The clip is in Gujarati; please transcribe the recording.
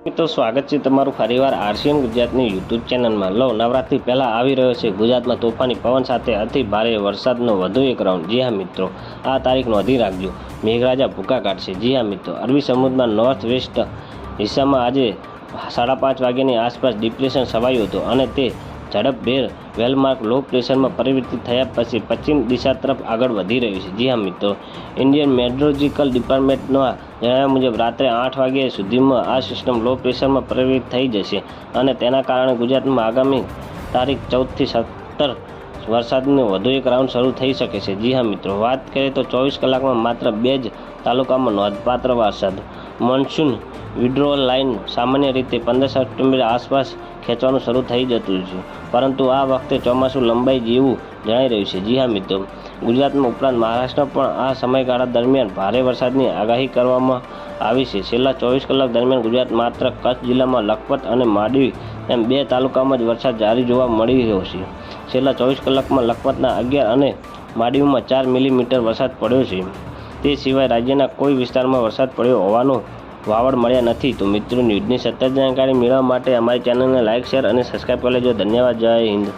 મિત્રો, સ્વાગત છે તમારું ફરીવાર આરસીએમ ગુજરાતની યુટ્યુબ ચેનલમાં. લો, નવરાત્રી પહેલાં આવી રહ્યો છે. ગુજરાતમાં તોફાની પવન સાથે અતિ ભારે વરસાદનો વધુ એક રાઉન્ડ જી હા, મિત્રો, આ તારીખ નોંધી રાખજો. મેઘરાજા ભૂકા કાઢશે જી હા, મિત્રો, અરબી સમુદ્રમાં નોર્થ વેસ્ટ હિસ્સામાં આજે સાડા પાંચ વાગ્યાની આસપાસ ડિપ્રેશન છવાયું હતું અને તે ઝડપભેર વેલમાર્ક લો પ્રેશરમાં પરિવર્તિત થયા પછી પશ્ચિમ દિશા તરફ આગળ વધી રહ્યું છે. જી હા, મિત્રો ઇન્ડિયન મેટ્રોલોજીકલ ડિપાર્ટમેન્ટના જણાવ્યા મુજબ રાત્રે આઠ વાગ્યા સુધીમાં આ સિસ્ટમ લો પ્રેશરમાં પરિવર્તિત થઈ જશે અને તેના કારણે ગુજરાતમાં આગામી તારીખ ચૌદથી સત્તર વરસાદનો વધુ એક રાઉન્ડ શરૂ થઈ શકે છે. જી હા મિત્રો, વાત કરીએ તો ચોવીસ કલાકમાં માત્ર બે જ તાલુકામાં નોંધપાત્ર વરસાદ. મોન્સૂન વિડ્રોઅલ લાઇન સામાન્ય રીતે પંદર સપ્ટેમ્બર આસપાસ ખેંચવાનું શરૂ થઈ જતું છે, પરંતુ આ વખતે ચોમાસું લંબાઈ જેવું જણાઈ રહ્યું છે. જી હા મિત્રો ગુજરાતમાં ઉપરાંત મહારાષ્ટ્ર પણ આ સમયગાળા દરમિયાન ભારે વરસાદની આગાહી કરવામાં આવી છે. છેલ્લા ચોવીસ કલાક દરમિયાન ગુજરાત માત્ર કચ્છ જિલ્લામાં લખપત અને માંડવી એમ બે તાલુકામાં જ વરસાદ જારી જોવા મળી રહ્યો છે. છેલ્લા ચોવીસ કલાકમાં લખપતના અગિયાર અને માંડવીમાં ચાર મિલીમીટર વરસાદ પડ્યો છે. તે સિવાય રાજ્યના કોઈ વિસ્તારમાં વરસાદ પડ્યો હોવાનો વાવડ મળ્યા નથી. તો મિત્રો, ન્યૂઝની સતત જાણકારી મેળવવા માટે અમારી ચેનલને લાઇક શેર અને સબસ્ક્રાઈબ કરી લેજો. ધન્યવાદ. જય હિન્દ.